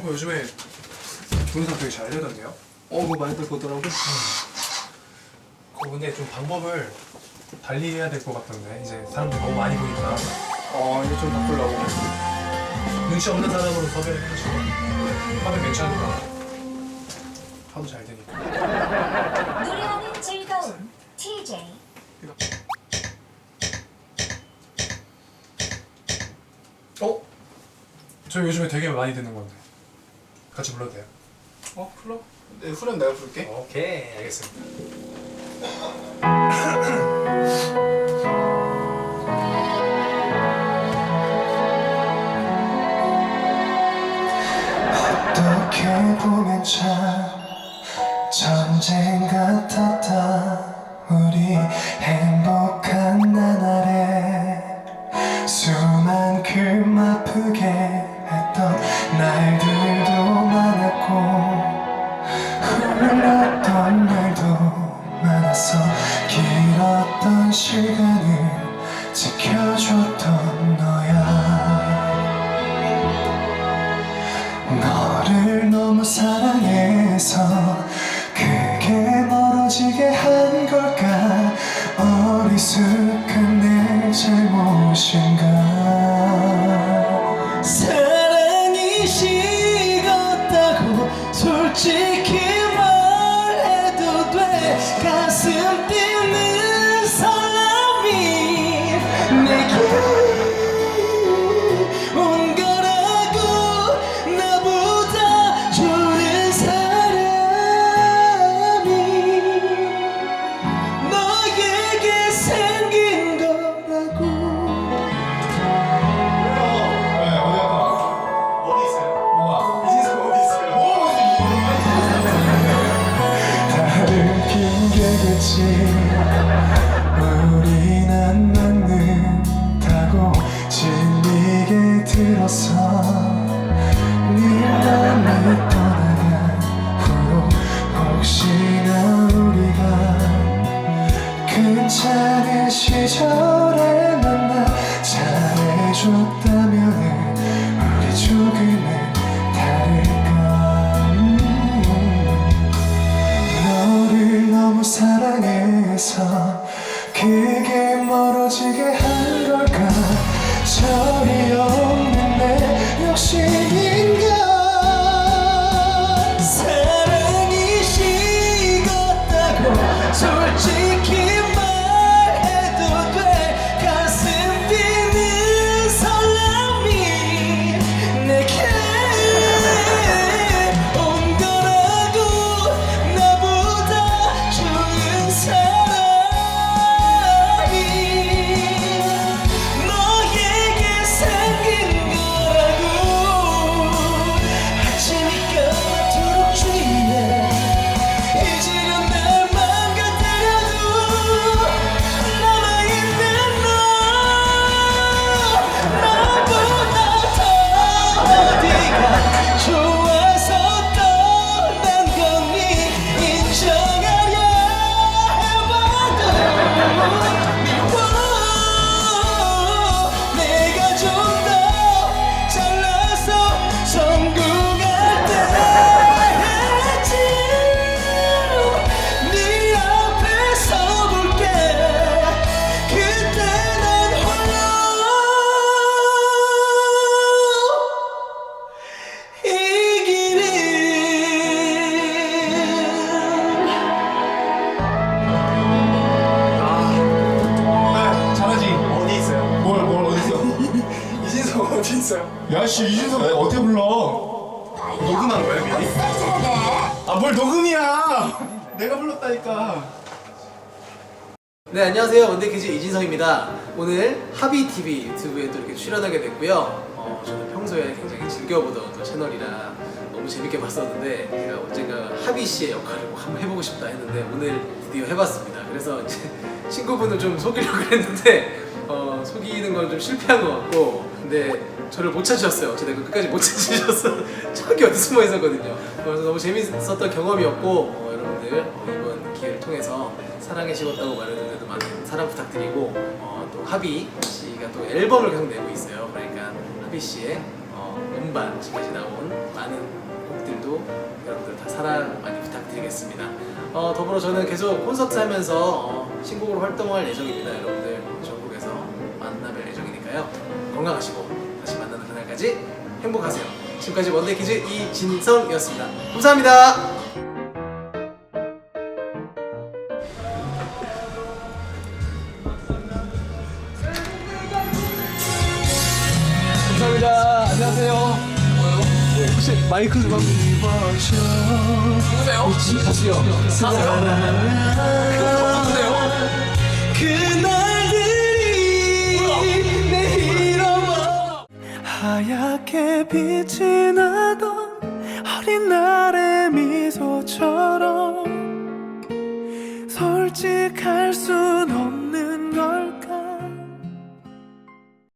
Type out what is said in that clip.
요즘에 동영상 되게 잘 되던데요? 어, 그거 많이들 보더라고. 어, 근데 좀 방법을 달리 해야 될 것 같던데 이제 사람들 너무 많이 보니까 어, 이거 좀 바꾸려고. 눈치 없는 사람으로 섭외를 해가지고 화면 괜찮을까 하도 잘 되니까 노래하는 즐거움 TJ 어? 저 요즘에 되게 많이 듣는 건데 같이 불러도 돼요? 어, 불러? 네, 후렴 내가 부를게. 오케이 알겠습니다 어떻게 보면 참 전쟁 같았다 우리 행복한 나날에 수만큼 아프게 했던 날들도 많았고 흘렀던 날도 많았어. 길었던 시간을 지켜줬던 너야. 너를 너무 사랑해서 그게 멀어지게 한 걸까? 어리숙한 내 잘못인가 들었어 네 맘이 떠나간 후로 혹시나 우리가 괜찮은 시절에 만나 잘해줬다 있어요? 야씨 이진석 어떻게 불러? 녹음한 거예요 미리? 아 뭘 녹음이야? 내가 불렀다니까. 네 안녕하세요 원데키즈 이진성입니다 오늘 하비TV 유튜브에 또 이렇게 출연하게 됐고요 어, 저는 평소에 굉장히 즐겨보던 또 채널이라 너무 재밌게 봤었는데 제가 언젠가 하비 씨의 역할을 꼭 한번 해보고 싶다 했는데 오늘 드디어 해봤습니다 그래서 이제 친구분을 좀 속이려고 했는데 어, 속이는 건 좀 실패한 것 같고 근데 저를 못 찾으셨어요 어쨌든 끝까지 못 찾으셨어 저기 어디 숨어 있었거든요 그래서 너무 재밌었던 경험이었고 어, 여러분들 어, 이번 기회를 통해서 사랑에 식었다고 말해줬는데도 많은 사랑 부탁드리고 어, 또 하비 씨가 또 앨범을 계속 내고 있어요. 그러니까 하비 씨의 어, 음반 지금까지 나온 많은 곡들도 여러분들 다 사랑 많이 부탁드리겠습니다. 어, 더불어 저는 계속 콘서트 하면서 어, 신곡으로 활동할 예정입니다. 여러분들 전국에서 만나뵐 예정이니까요. 건강하시고 그날까지 행복하세요. 지금까지 원데이 키즈 이진성이었습니다. 감사합니다. 감사합니다. 안녕하세요. 혹시 마이크 좀 한번. 누구세요? 가수요. 그날들이 하얗게 빛이 나던 어린 날의 미소처럼 솔직할 수